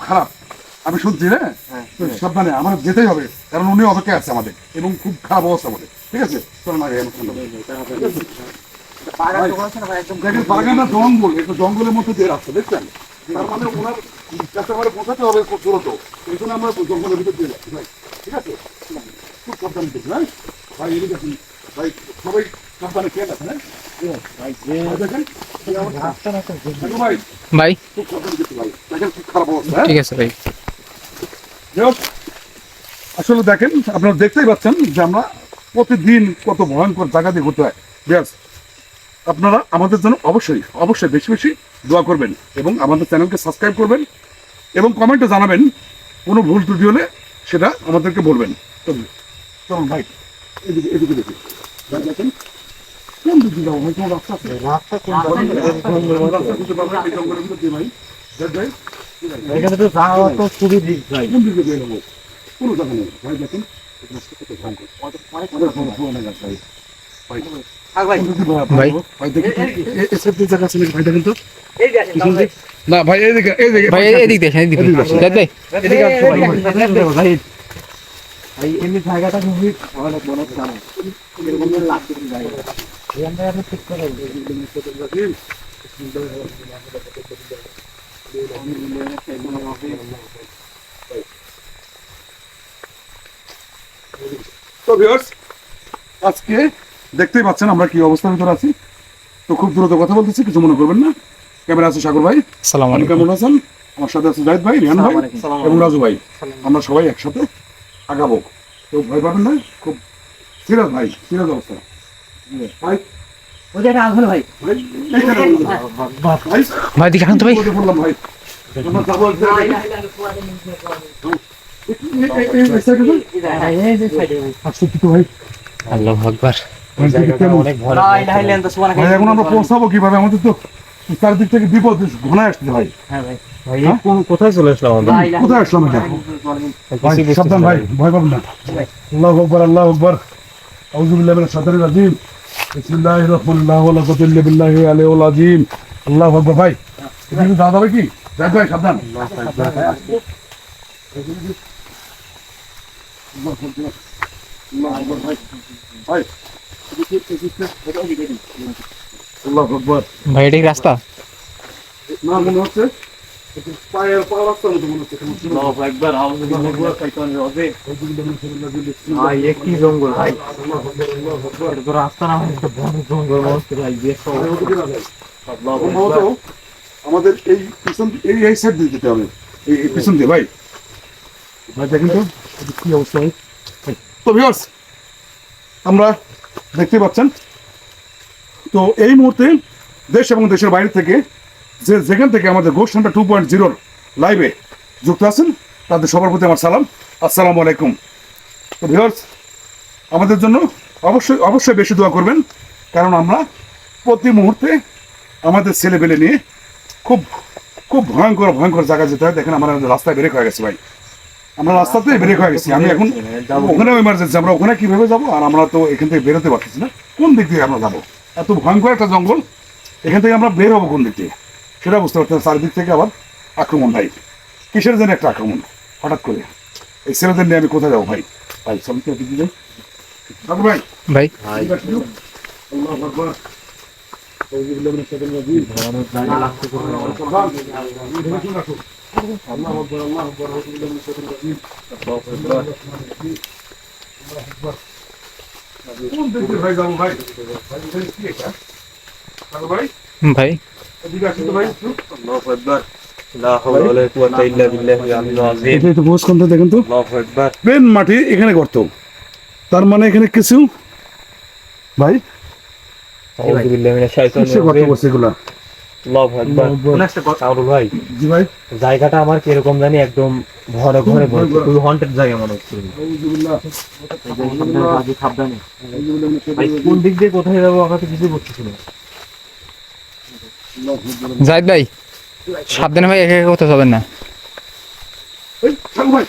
খারাপ আমি শুনছি হ্যাঁ সাবধানে আমার যেতেই হবে কারণ উনি অপেক্ষায় আছে আমাদের এবং খুব খারাপ অবস্থা আমাদের ঠিক আছে জঙ্গল জঙ্গলের মধ্যে দিয়ে রাস্তা দেখছেন? তার মানে ওনার কাছে আমার পৌঁছাতে হবে খুব দ্রুত। এই জন্য আমরা জঙ্গলের ভিতর দিয়ে যাচ্ছি ভাই। ঠিক আছে? খুব সাবধানে দেখুন হ্যাঁ? ভাই এদিকে আসুন। ভাই সবাই সাবধানে খেয়ে গেছেন হ্যাঁ? ভাই দেখেন দেখো ভাই। ভাই। খুব সাবধানে দেখতে ভাই। দেখেন খুব খারাপ অবস্থা হ্যাঁ? ঠিক আছে ভাই। যাই হোক, আসলে দেখেন আপনারা দেখতেই পাচ্ছেন যে আমরা প্রতিদিন কত ভয়ঙ্কর জায়গা দিয়ে ঘুরতে হয় ব্যাস। আপনারা আমাদের জন্য অবশ্যই অবশ্যই বেশি বেশি দোয়া করবেন এবং আমাদের চ্যানেলকে সাবস্ক্রাইব করবেন এবং কমেন্টে জানাবেন কোনো ভুল ত্রুটি হলে সেটা আমাদেরকে বলবেন। চলুন ভাই এদিকে এদিকে দেখি। কোন দিকে যাব ভাই? কোনো রাস্তা আছে? রাস্তা খুঁজে পাবো এই জঙ্গলের ভিতর দিয়ে ভাই দেখ ভাই এখানে তো যাওয়া তো খুবই দিক ভাই কোন দিকে বের হব? কোনো জায়গা নেই। ভাই দেখেন। রাস্তা কত ভয়ঙ্কর। অনেক ভাই। ভাই, কোন ভাই। না ভাই ভাই এদিক দেখেন এদিক দেখেন ভাই। এমনি জায়গাটা খুবই অনেক মনে হচ্ছে আমার এরকম লাগছে আমরা ঠিক করে তো আজকে দেখতেই পাচ্ছেন আমরা কি অবস্থার ভিতরে আছি তো খুব দ্রুত কথা বলতেছি কিছু মনে করবেন না ক্যামেরা আছে সাগর ভাই আলাইকুম কেমন আছেন আমার সাথে আছে জাহিদ ভাই রিহান ভাই এবং রাজু ভাই আমরা সবাই একসাথে আগাবো কেউ ভয় পাবেন না খুব সিরিয়াস ভাই সিরিয়াস অবস্থা ভাই দিকে ভাই আকবার এখন আমরা পৌঁছাবো কীভাবে আমাদের তো চারদিক থেকে বিপদ ঘনায় আসছে ভাই হ্যাঁ ভাই ভাই কোথায় চলে আসলাম আমরা কোথায় আসলাম এটা সাবধান ভাই ভয় পাবেন না আল্লাহ আকবর আল্লাহ আকবর আউযুবিল্লাহি মিনাশ শাইতানির রাজিম বিসমিল্লাহির রহমানির রহিম ওয়া লা কুওয়াতা ইল্লা বিল্লাহি আলিয়্যিল আযীম আল্লাহু আকবর ভাই এদিকে দাদা ভাই কি ভাই সাবধান আল্লাহু আকবর ভাই ভাই ভাই এটা রাস্তা? না মনে হচ্ছে পায়ের পা মতো মনে হচ্ছে জঙ্গল? ভাই রাস্তা না একটা বড় জঙ্গল মনে হচ্ছে ভাই আমাদের এই পিছন এই এই সাইড দিয়ে যেতে হবে। এই পিছন দিয়ে ভাই। ভাই দেখেন তো কি অবস্থা তো ভিউয়ার্স আমরা দেখতে পাচ্ছেন। তো এই মুহূর্তে দেশ এবং দেশের বাইরে থেকে যে যেখান থেকে আমাদের গোষ্ঠ হান্টার টু পয়েন্ট জিরোর লাইভে যুক্ত আছেন, তাদের সবার প্রতি আমার সালাম। আসসালামু আলাইকুম। তো ভিউয়ার্স, আমাদের জন্য অবশ্যই অবশ্যই বেশি দোয়া করবেন, কারণ আমরা প্রতি মুহূর্তে আমাদের ছেলেপেলে নিয়ে খুব খুব ভয়ঙ্কর ভয়ঙ্কর জায়গা যেতে হয়। দেখেন আমরা রাস্তায় ব্রেক হয়ে গেছে ভাই। আমরা রাস্তাতে ব্রেক হয়ে গেছি। আমি এখন ওখানেও ইমার্জেন্সি আমরা ওখানে কীভাবে যাব? আর আমরা তো এখান থেকে বেরোতে পারতেছি না। কোন দিক থেকে আমরা যাব? এত ভয়ঙ্কর একটা জঙ্গল। এখান থেকে আমরা বের হব কোন দিক থেকে সেটা বুঝতে পারছি না। চারিদিক থেকে আবার আক্রমণ ভাই। কিসের জন্য একটা আক্রমণ? হঠাৎ করে। এই ছেলেদের নিয়ে আমি কোথায় যাব ভাই? ভাই যাই। ঠাকুর ভাই। ভাই। ঠিক রাখো। আল্লাহু আকবার, আল্লাহু আকবার, আউযুবিল্লাহি মিনাশ শাইতানির রাজিম। আল্লাহু আকবার। কোন দিক ভাই যাব ভাই? ভাই, ভাই, হুম, ভাই এদিকে আসুন তো ভাই আল্লাহু আকবার মাটি এখানে গর্ত তার মানে এখানে কিছু ভাই আউযুবিল্লাহি মিনাশ গর্ত করছে এগুলা জায়গাটা আমার কীরকম জানি একদম ঘরে ঘরে খুবই হন্টেড জায়গা মনে হচ্ছে। সাবধানে। ভাই শাইতানির কোন দিক দিয়ে কোথায় যাব আমাকে কিছু বুঝতেছি না। জাহিদ ভাই সাবধানে ভাই একা একা কোথাও যাবেন না। ভাই।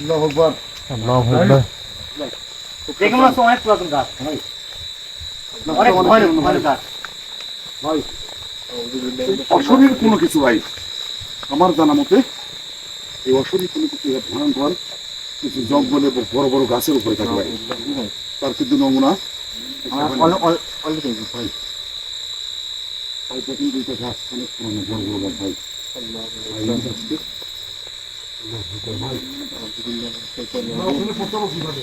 আল্লাহু আকবার। আল্লাহু আকবার দেখে অনেক পুরাতন গাছ অনেক ভয়ের ভয়ের গাছ ভাই অশরীর কোনো কিছু ভাই আমার জানা মতে এই অশরীর কোনো কিছু ভয়ঙ্কর কিছু জঙ্গলে বড় বড় গাছের উপরে থাকে ভাই। তার কিন্তু নমুনা দুইটা গাছ অনেক পুরনো বড় বড় গাছ ভাই। কীভাবে?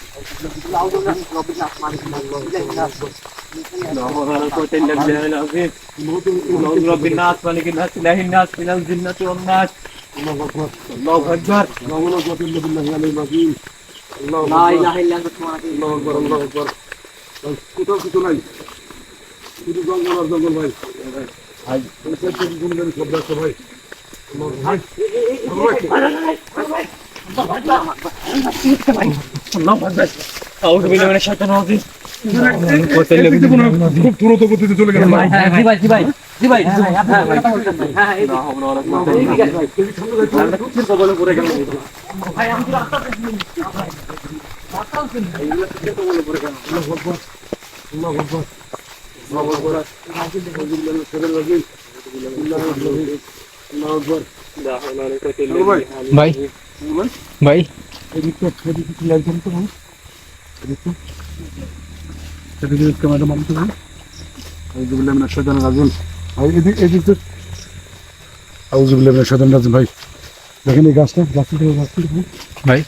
কোথাও কিছু নাই শুধু জঙ্গল আর জঙ্গল ভাই ভাই শব্দ আছে ভাই ভাই খুব দ্রুত গতিতে চলে গেল ভাই হ্যাঁ ভাই জি ভাই জি ভাই এই দিকে আছে ভাই আমরা খুব কবলে পড়ে আমি তো ভাই এদিকে এদিকে এদিকে এদিকে ক্যামেরা ভাই আউযু বিল্লাহি মিনাশ শাইতানির রাজিম। ভাই এদিকে এদিকে আউযু বিল্লাহি মিনাশ শাইতানির রাজিম ভাই। দেখেন এই গাছটা গাছটা গাছটা ভাই।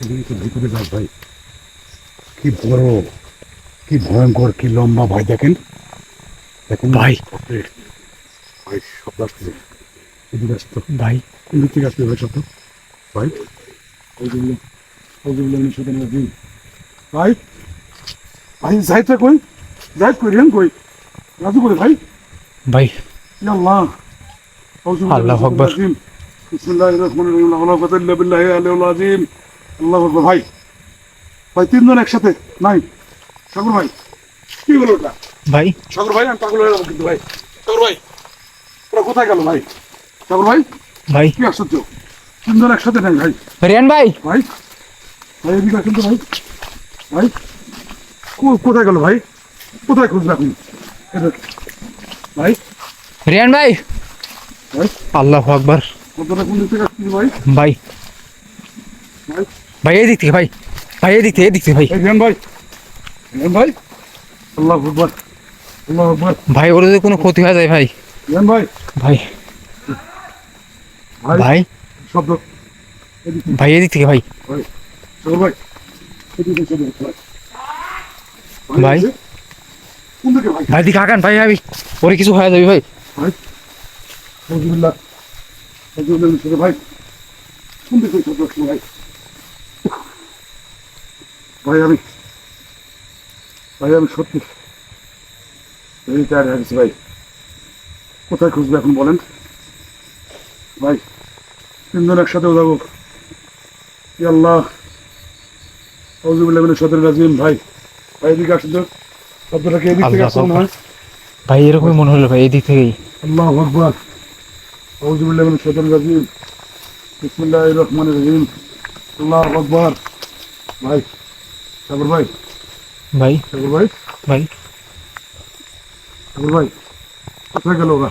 এদিকে তো ভিতরে গাছ ভাই। কি বড় কি ভয়ঙ্কর কি লম্বা ভাই দেখেন। দেখেন। ভাই। ভাই সব গাছ এদিকে আসতো ভাই। কোন দিক আসবে ভাই শব্দ ভাই। আমি দিই ভাই। ভাই যাইতে কই যাই কই রেন কই রাজু করে ভাই ভাই ইয়া আল্লাহ আকবার। বিসমিল্লাহির রহমানির রহিম লা হাওলা ওয়া বিল্লাহি আলিয়্যিল আযীম আল্লাহু আকবার ভাই। ভাই তিনজন একসাথে নাই সাগর ভাই কি হলো ওটা ভাই সাগর ভাই আমি পাগল হয়ে যাব কিন্তু ভাই সাগর ভাই ওরা কোথায় গেল ভাই সাগর ভাই। ভাই। কি আশ্চর্য? তিনজন একসাথে নাই ভাই। রিয়ান ভাই। ভাই ভাই এদিকে আসুন তো ভাই। ভাই কোথায় গেল ভাই? কোথায় খুঁজবে এদের। ভাই। রিয়ান ভাই। আল্লাহ আকবার। ভাই? ভাই। ভাই। এই দিক থেকে ভাই। ভাই এই দিক থেকে এই দিক থেকে ভাই। রিয়ান ভাই। রিয়ান ভাই। আল্লাহ আকবর। আল্লাহ আকবর। ভাই ওর যদি কোনো ক্ষতি হয়ে যায় ভাই। রিয়ান ভাই। ভাই। ভাই। ভাই। শব্দ ভাই এই দিক থেকে ভাই। ভাই ভাই। দিকে ভাই? ভাই আগান ভাই ভাই। ওরে কিছু হয়ে যাবে ভাই। ভাই আমি ভাই আমি সত্যি এই টায়ার হয়ে গেছি ভাই। কোথায় খুঁজবে এখন বলেন? ভাই তিনজন একসাথে যাব আল্লাহ ভাই ভাই এদিকে আসুন তো। ভাই ভাই ভাই ভাই। ভাই। ভাই। ভাই। ভাই কোথায় গেল ওরা?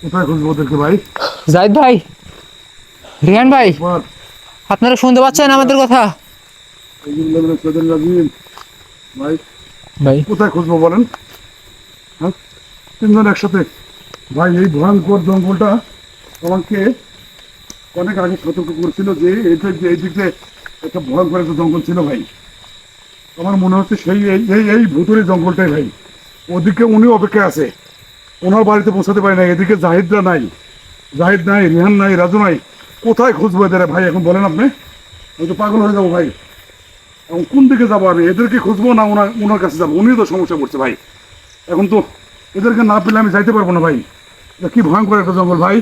কোথায় খুঁজবো ভাই? জায়দ ভাই। রিহান ভাই আপনারা শুনতে পাচ্ছেন আমাদের কথা? ভাই ভাই। কোথায় খুঁজবো বলেন? হ্যাঁ? তিনজন একসাথে। ভাই এই ভয়ঙ্কর জঙ্গলটা আমাকে অনেক আগে সতর্ক করেছিল যে এইটা যে এই দিকে একটা ভয়ঙ্কর একটা জঙ্গল ছিল ভাই। আমার মনে হচ্ছে সেই এই এই ভুতুরে জঙ্গলটাই ভাই। ওদিকে উনি অপেক্ষায় আছে। ওনার বাড়িতে পৌঁছাতে পারি না এদিকে জাহিদরা নাই। জাহিদ নাই রিহান নাই রাজু নাই। কোথায় খুঁজবো এদের ভাই? এখন বলেন আপনি। আমি তো পাগল হয়ে যাব ভাই। এখন কোন দিকে যাব আমি? এদেরকে খুঁজবো না ওনার ওনার কাছে যাব? উনিও তো সমস্যা পড়ছে ভাই। এখন তো এদেরকে না পেলে আমি যাইতে পারব না ভাই। এটা কি ভয়ঙ্কর একটা জঙ্গল ভাই?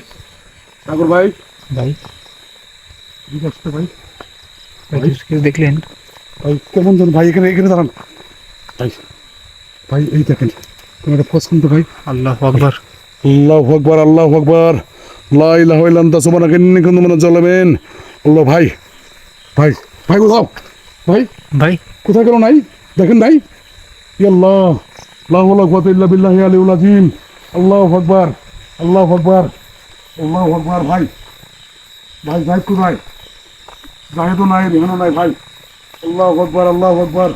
ঠাকুর ভাই। ভাই। ঠিক আছে ভাই। দেখলেন? ভাই কেমন যেন ভাই এখানে এখানে দাঁড়ান। ভাই ভাই এই দেখেন। তোমার একটা ফোস তো ভাই। আল্লাহ আকবার। আল্লাহ আকবার আল্লাহ আকবার। লা ইলাহা ইল্লা আনতা সুবহানাকা ইন্নী কুনতু মিনাজ জালিমিন। আল্লাহ ভাই ভাই ভাই কোথাও? ভাই ভাই। কোথায় গেল নাই? দেখেন নাই? আল্লাহ লা কুওয়াতা ইল্লা বিল্লাহি আলিউল আযীম। আল্লাহু আকবার আল্লাহু আকবার আল্লাহু আকবার ভাই। ভাই যাই কোথায়? জাহেদও নাই রেহানও নাই ভাই। আল্লাহু আকবার আল্লাহু আকবার।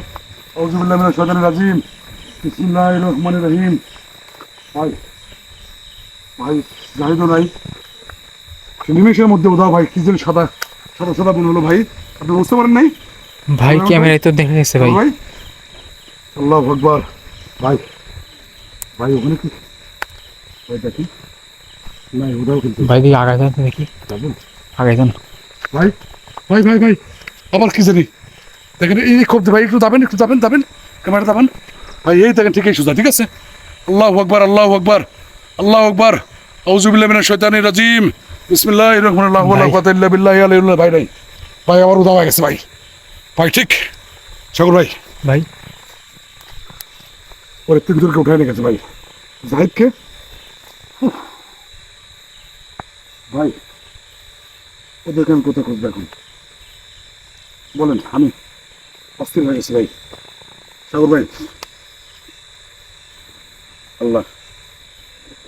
আউযু বিল্লাহি মিনাশ শাইতানির রাজিম। বিসমিল্লাহির রহমানির রহিম। ভাই ভাই জাহেদও নাই? নিমেষের মধ্যে উদাও ভাই কি যেন সাদা সাদা সাদা মনে হলো ভাই। আপনি বুঝতে পারেন নাই? ভাই ক্যামেরায় তো দেখা গেছে ভাই। ভাই আল্লাহ আকবার। ভাই ভাই ওখানে কি? ভাই দেখি। নাই ওটাও কিন্তু ভাই দিকে আগায় যান দেখি। যাবেন আগায় যান। ভাই ভাই ভাই ভাই আবার কি জানি দেখেন এই খুব ভাই একটু যাবেন একটু যাবেন যাবেন। ক্যামেরা যাবেন। ভাই এই দেখেন ঠিকই সোজা ঠিক আছে? আল্লাহ আকবার আল্লাহ আকবার আল্লাহ আকবার। আউজুবিল্লাহ মিনাশ শাইতানির রাজিম। ভাই। ইল্লা বিল্লাহি ভাই ভাই। আবার উদা গেছে ভাই। ভাই ঠিক? সাগর ভাই। ভাই। ওরে তিনজনকে উঠাই নিয়ে গেছে ভাই। জাহিদকে? ভাই ওদেরকে আমি কোথায় খুঁজবো এখন? বলেন আমি অস্থির হয়ে গেছি ভাই। সাগর ভাই। আল্লাহ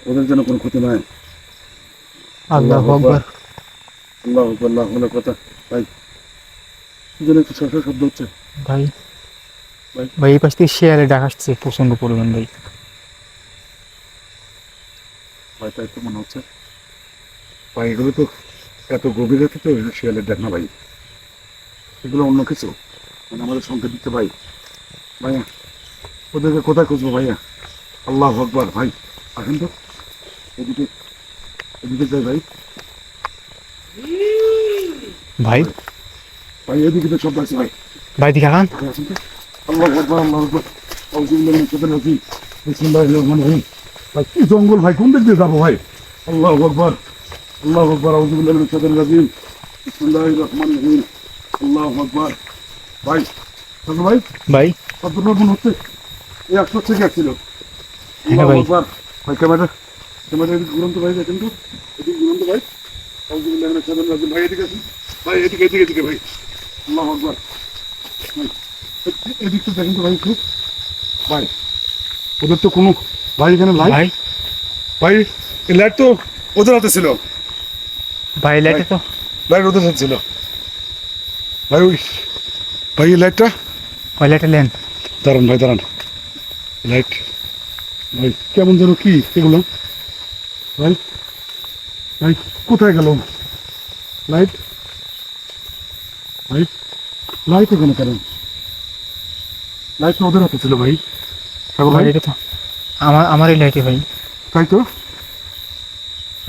ওদের যেন কোনো ক্ষতি নয়। আল্লাহ আকবার। আল্লাহ আকবার, আল্লাহ হলো কথা। ভাই যেন একটা শস্য শব্দ হচ্ছে। ভাই ভাই। ভাই এই পাশ থেকে শেয়ারে ডাক আসছে প্রচণ্ড পরিমাণ ভাই। ভাই তাই তো মনে হচ্ছে। ভাই এগুলো তো এত গভীর রাতে তো শিয়ালের দেখ না ভাই। এগুলো অন্য কিছু। মানে আমাদের সংকেত দিতে ভাই। ভাইয়া ওদেরকে কোথায় খুঁজবো ভাইয়া? আল্লাহ আকবার ভাই আসেন তো। এদিকে এদিকে যাই ভাই। ভাই ভাই এদিকে তো সব আছে ভাই। ভাই দিকে তো। আল্লাহ আকবার আল্লাহ আকবার। আউযুবিল্লাহি মিনাশ শাইতানির রাজিম। বিসমিল্লাহির রহমানির রহিম। ভাই কি জঙ্গল ভাই কোন দিক দিয়ে যাব ভাই? আল্লাহ আকবার আল্লাহ আকবার আউযুবিল্লাহি মিনাশ শাইতানির রাজিম। বিসমিল্লাহির রহমানির রহিম। আল্লাহ আকবার। ভাই সাধু ভাই? ভাই। কতটা মনে হচ্ছে এই একশো থেকে ছিল হ্যাঁ ভাই। আকবার। ভাই ক্যামেরা। এদিকে ঘুরন্ত ভাই দেখেন তো? এদিকে ভাই। ভাই এদিকে আসুন। ভাই এদিকে এদিকে এদিকে ভাই। আল্লাহ আকবার। এদিকটা দেখেন তো ভাই একটু। ভাই ওদের তো কোনো ভাই এখানে লাইট ভাই? ভাই এই লাইট তো ওদের হাতে ছিল। ভাই লাইটে তো। লাইট ওদের হাতে ছিল। ভাই ওই ভাই লাইটটা ভাই লাইটে লেন দাঁড়ান ভাই দাঁড়ান। লাইট ভাই কেমন যেন কি এগুলো? ভাই ভাই কোথায় গেল? লাইট ভাই লাইট এখানে কেন? লাইট তো ওদের হাতে ছিল ভাই। সাগর ভাই এটা তো আমার আমার এই লাইটে ভাই। তাই তো?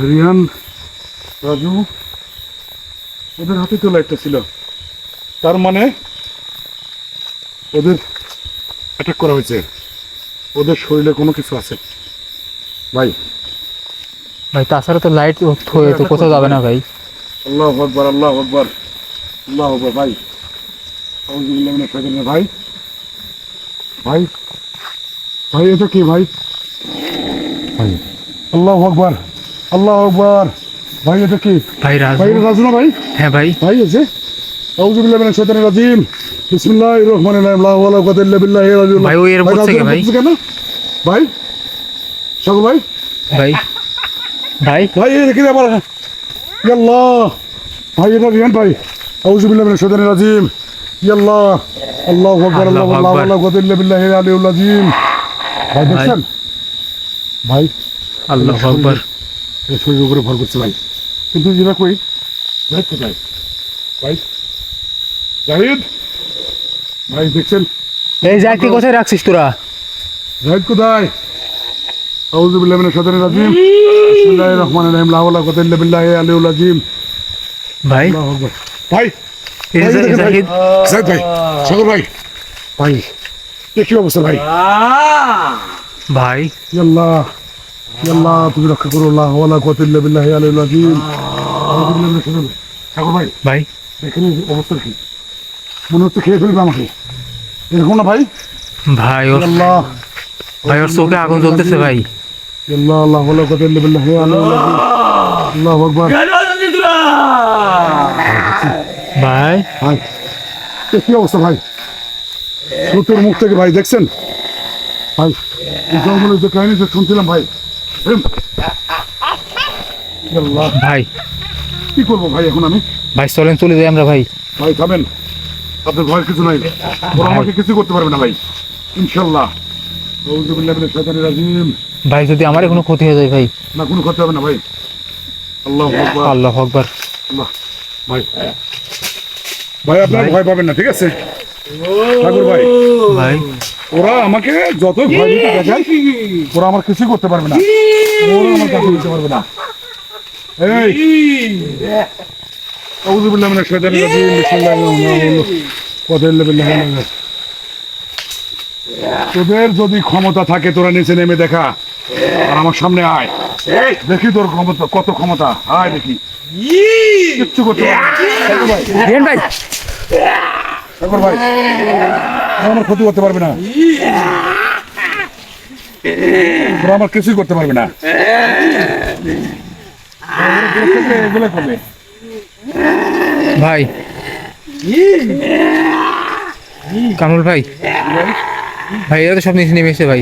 রিয়ান রাজু ওদের হাতে তো লাইটটা ছিল। তার মানে ওদের অ্যাটাক করা হয়েছে। ওদের শরীরে কোনো কিছু আছে। ভাই ভাই তাছাড়া তো লাইট থয়ে তো কোথাও যাবে না ভাই। আল্লাহ আকবর আল্লাহ আকবর আল্লাহ আকবর ভাই। ভাই। ভাই ভাই এটা কি ভাই? ভাই আল্লাহ আকবর আল্লাহ আকবর। ভাই এটা কি? ভাই রাজু। ভাই রাজু না ভাই? হ্যাঁ ভাই। ভাই আছে আউযুবিল্লাহি মিনাশ শাইতানির রাজিম। বিসমিল্লাহির রহমানির রহিম লা হাওলা ওয়া কুওয়াতা ইল্লা বিল্লাহি রাজিউল ভাই, ওই এর থেকে ভাই। ভাই সাগর ভাই। ভাই। ভাই? ভাই দেখি আবার ইয়াল্লাহ। ভাই এটা রিয়ান ভাই। আউযু আউযুবিল্লাহি মিনাশ শাইতানির রাজিম। ইয়াল্লাহ। আল্লাহু আকবার আল্লাহু আকবার। আল্লাহু আকবার ইল্লা বিল্লাহি আলিউল আযীম। ভাই দেখছেন? ভাই। আল্লাহ আকবার। এই শরীরের উপরে ভর করছে ভাই। কিন্তু যেটা কই? জাহিদ কোথায়? ভাই। জাহিদ? ভাই দেখছেন? এই যাইতে কোথায় রাখছিস তোরা? জাহিদ কোথায়? মিনাশ শাইতানির রাজিম। বিসমিল্লাহির রহমানির রহিম। লা হাওলা ওয়া কুওয়াতা ইল্লা বিল্লাহি আলিয়্যুল আযীম ভাই। আল্লাহু আকবার। ভাই। যে- দেখেন ভাই। জাহিদ। ভাই সাগর ভাই। ভাই। এ কি অবস্থা ভাই? ভাই। ইয়াল্লাহ ইয়াল্লাহ তুমি রক্ষা করো। লা হাওলা ওয়া কুওয়াতা ইল্লা বিল্লাহি আলিয়্যুল আযীম আউযু বিল্লাহি মিনাশ শাইতানির সাগর ভাই। ভাই। এখানে অবস্থা কি? মনে হচ্ছে খেয়ে ফেলবে আমাকে। এরকম না ভাই? ভাই আল্লাহ ভাই ওর চোখে আগুন জ্বলতেছে ভাই। ভাই। ভাই কি অবস্থা ভাই? সুতোর মুখ থেকে ভাই দেখছেন? ভাই জঙ্গলে যে কাহিনী শুনছিলাম ভাই। ভাই। কি করব ভাই এখন আমি? ভাই চলেন চলে যাই আমরা ভাই। ভাই থামেন। আপনার ভয়ের কিছু নাই। ওরা আমাকে কিছু করতে পারবে না ভাই। ইনশাল্লাহ। মিনাশ ভাই যদি আমারই কোনো ক্ষতি হয়ে যায় ভাই। না কোনো ক্ষতি হবে না ভাই। আল্লাহ আকবার। আল্লাহ আকবার। ভাই। ভাই আপনারা ভয় পাবেন না ঠিক আছে? ঠাকুর ভাই ভাই। ওরা আমাকে যত ভয় দিতে দেখেন ওরা আমার কিছু করতে পারবে না। ওরা আমার কাছে দিতে পারবে না। এই। আউযু বিল্লাহি মিনাশ শাইতানির রাজিম। বিসমিল্লাহির রহমানির রহিম। ওয়া ইল্লা বিল্লাহি আল-আযীম। তোদের যদি ক্ষমতা থাকে তোরা নিচে নেমে দেখা। আর আমার সামনে আয়। দেখি তোর ক্ষমতা কত ক্ষমতা। আয় দেখি। কিচ্ছু করতে পারবে না। ঠাকুর ভাই। ভাই। ঠাকুর ভাই। আমার ক্ষতি করতে পারবে না। আমার কিছুই করতে পারবে না। এগুলো করবে। ভাই। কামরুল ভাই। ভাই এরা তো সব নিচে নেমে এসে ভাই।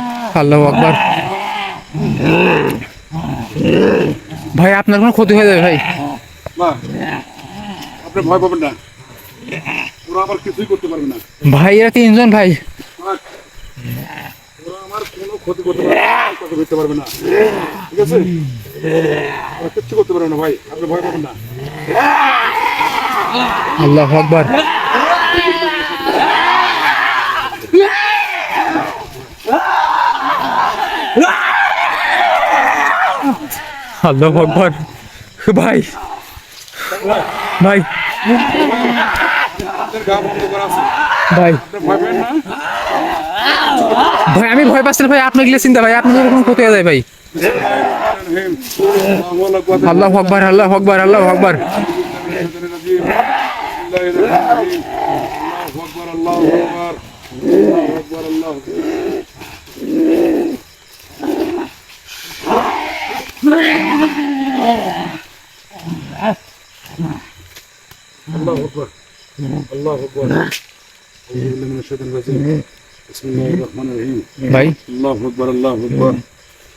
আল্লাহ আকবার। ভাই আপনার কোনো ক্ষতি হয়ে যাবে ভাই? আপনি ভয় পাবেন না। ওরা আমার কিছুই করতে পারবে না। ভাই এরা তিনজন ভাই। ওরা আমার কোনো ক্ষতি করতে পারবে না কথা করতে পারবে না। ঠিক আছে? ওরা কিচ্ছু করতে পারবে না ভাই। আপনি ভয় পাবেন না। আল্লাহ আকবার। আল্লাহ আকবার ভাই। ভাই। আপনার ভাই। ভাই, আমি ভয় পাচ্ছি ভাই। আপনি গেলে চিন্তা, ভাই। আপনাদের কোনো ক্ষতি হয়ে যায়, ভাই। আল্লাহ আকবার আল্লাহ আকবার আল্লাহ আকবার আল্লাহ আকবর আল্লাহ আকবর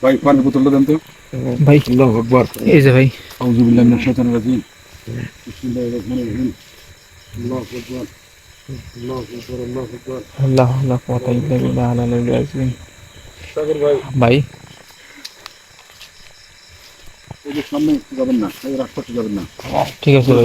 ভাই? পানির বোতলটা দেন তো। ভাই? আল্লাহ আকবর এই যে ভাই। আউযু বিল্লাহি মিনাশ শাইতানির রাজিম বিসমিল্লাহির রহমানির রহিম আল্লাহু আকবার আল্লাহু আকবার আল্লাহু আকবার আল্লাহ আল্লাহ কথা ইল্লা বিল্লাহ আলা আলিল। সাগর ভাই। ভাই? এই যে সামনে যাবেন না এই রাস্তাতে যাবেন না। ঠিক আছে ভাই।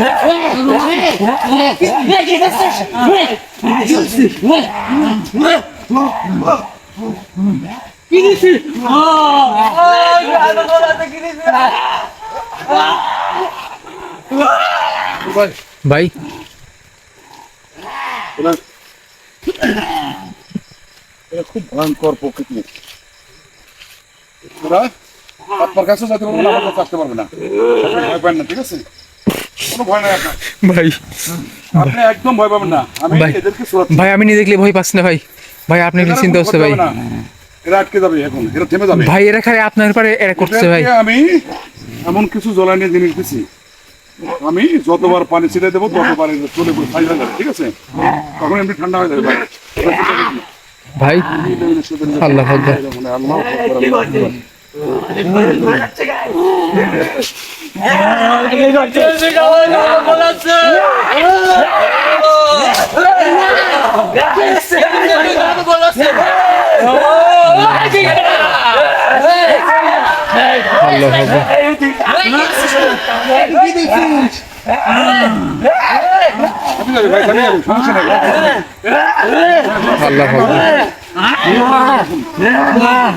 আল্লাহু আকবার কি দিছি ও গান গলাতে কি দিছি ভাই। খুব ভয়ঙ্কর প্রকৃতি আপনার কাছে যাতে পারবে না আমার কাছে আসতে পারবে না। ভয় পান না, ঠিক আছে? ভাই। আপনি একদম ভয় পাবেন না। আমি এদেরকে ভাই আমি নিয়ে দেখলে ভয় পাচ্ছি না ভাই। ভাই আপনি চিন্তা হচ্ছে ভাই। এরা আটকে যাবে এখন। এরা থেমে যাবে। ভাই এরা খালি আপনার পরে এরা করছে ভাই। আমি এমন কিছু জ্বলানির জিনিস দিছি। আমি যতবার পানি ছিটে দেবো ততবার চলে পড়ে হয়ে যাবে ঠিক আছে? তখন এমনি ঠান্ডা হয়ে যাবে ভাই। ভাই আল্লাহ আল্লাহ আল্লাহ E।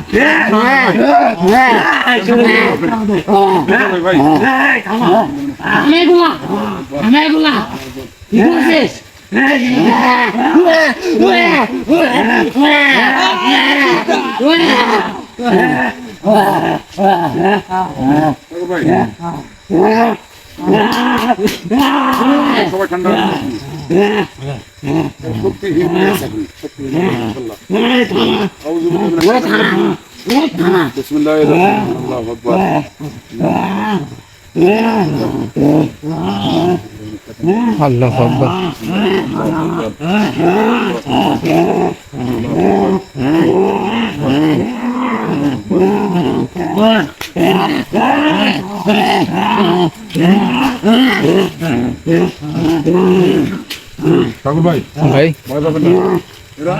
সবাই ঠান্ডা হয়ে যাবে। শক্তিহীন হয়ে থাকবে, শক্তিহীন হয়ে থাকবে, ঠাকুর ভাই ভাই ভয় পাবেন না এরা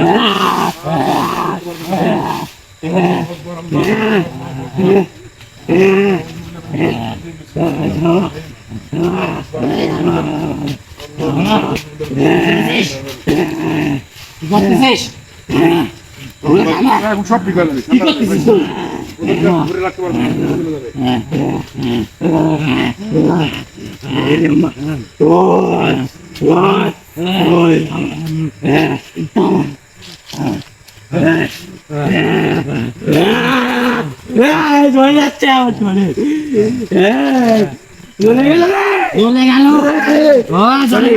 E vocês? এরা এখন সব ঠিক হয়ে যাবে ঠান্ডা হয়ে যাবে। ওদেরকে ধরে রাখতে পারবে না, চলে যাবে। চলে যাচ্ছে আমার চলে চলে গেল চলে গেল ও চলে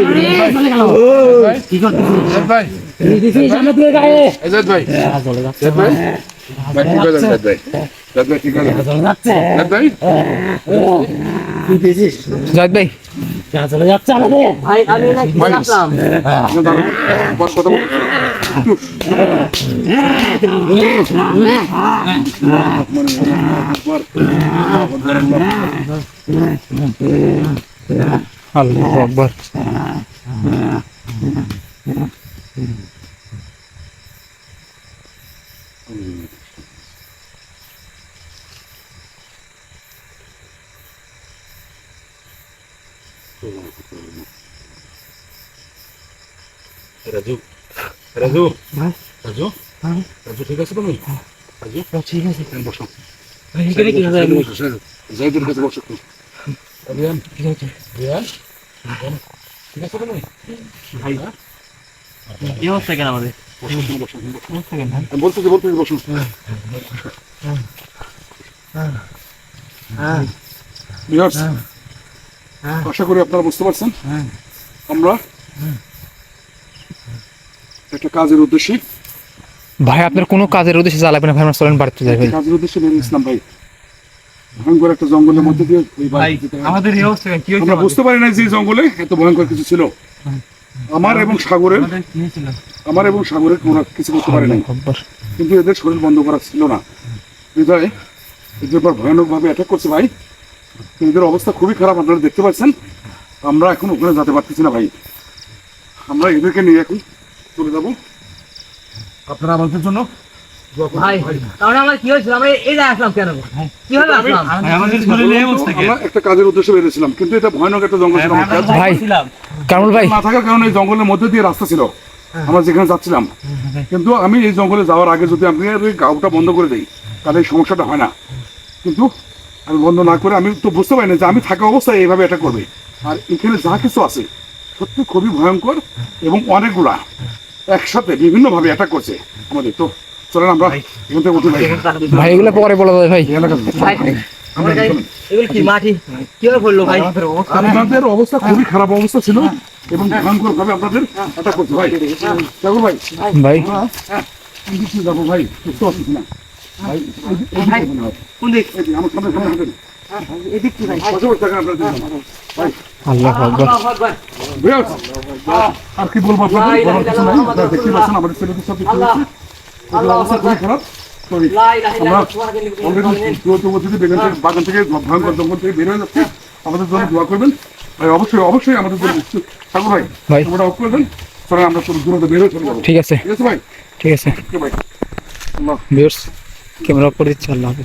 চলে গেল কি করতেছিস ভাই দিছিস সামনে দিয়ে গায়ে এজাদ ভাই চলে যাচ্ছে এজাদ ভাই ভাই ঠিক হয়ে যাবে এজাদ ভাই এজাদ ভাই ঠিক হয়ে যাবে চলে যাচ্ছে এজাদ ভাই কি দিছিস জাহিদ ভাই চলে যাচ্ছে আমাদের ভাই আমি না কি দাঁড়ান। বস কথা। আল্লাহ আকবার রাজু রাজু? রাজু? রাজু ঠিক আছে তুমি? রাজু? ঠিক আছে। বসো। এখানে কি হবে? জাইদের কাছে বসো। রিয়ান রিয়ান ঠিক আছে তুমি? কি হচ্ছে কেন আমাদের? বলতেছি বলতেছি আশা করি আপনারা বুঝতে পারছেন। আমরা একটা কাজের উদ্দেশ্যে। ভাই আপনার কোনো কাজের উদ্দেশ্যে জ্বালাবেন ভাই আমরা চলেন বাড়িতে যাই ভাই। কাজের উদ্দেশ্যে বেরিয়ে ইসলাম ভাই। ভয়ঙ্কর একটা জঙ্গলের মধ্যে দিয়ে ওই। আমাদের এই অবস্থা কি হয়েছে আমরা বুঝতে পারি না যে জঙ্গলে এত ভয়ঙ্কর কিছু ছিল। আমার এবং সাগরের আমার এবং সাগরের ওরা কিছু করতে পারে নাই। আকবার। কিন্তু এদের শরীর বন্ধ করা ছিল না। হৃদয়ে এদের উপর ভয়ানক ভাবে অ্যাটাক করছে ভাই। এদের অবস্থা খুবই খারাপ আপনারা দেখতে পাচ্ছেন। আমরা এখন ওখানে যেতে পারতেছি না ভাই। আমরা এদেরকে নিয়ে এখন চলে যাব। আপনারা আমাদের জন্য ভাই তাহলে আমার কি হয়েছিল? আমরা এই জায়গায় আসলাম কেন? কীভাবে আসলাম? আমাদের শরীরে এই অবস্থা কেন আমরা একটা কাজের উদ্দেশ্যে বেরিয়েছিলাম কিন্তু এটা ভয়ানক একটা জঙ্গল ছিল ভাই ছিলাম ভাই। না থাকার কারণে এই জঙ্গলের মধ্যে দিয়ে রাস্তা ছিল। আমরা যেখানে যাচ্ছিলাম। কিন্তু আমি এই জঙ্গলে যাওয়ার আগে যদি এই গাউটা বন্ধ করে দেই তাহলে এই সমস্যাটা হয় না। কিন্তু আমি বন্ধ না করে আমি তো বুঝতে পারি না যে আমি থাকা অবস্থায় এইভাবে এটা করবে। আর এখানে যা কিছু আছে সত্যি খুবই ভয়ঙ্কর এবং অনেকগুলা একসাথে বিভিন্নভাবে অ্যাটাক করছে। আমাদের তো চলেন আমরা এখান থেকে উঠে ভাই এগুলো পরে বলা যায় ভাই। পড়ল ভাই আপনাদের অবস্থা খুবই খারাপ অবস্থা ছিল এবং ভয়ঙ্কর ভাবে আপনাদের অ্যাটাক করছে ভাই। দেখো ভাই। ভাই। যাব ভাই। সুস্থ আছি কিনা? ভাই হয়। আমার সামনে সামনে হাঁটেন। আর কি বলব আমাদের ছেলেদের অবস্থা খুবই খারাপ গতিতে বেগান থেকে বাগান থেকে ভয়ঙ্কর জঙ্গল থেকে বের হয়ে যাচ্ছে আমাদের জন্য দোয়া করবেন। ভাই অবশ্যই অবশ্যই আমাদের জন্য ঠাকুর ভাই ভাই। ওটা অফ করে দেন চলে আমরা তোর দ্রুত বের হয়ে চলে যাব। ঠিক আছে। ঠিক আছে ভাই? ঠিক আছে। ভাই। ক্যামেরা অফ করে দিচ্ছি আল্লাহ হাফেজ।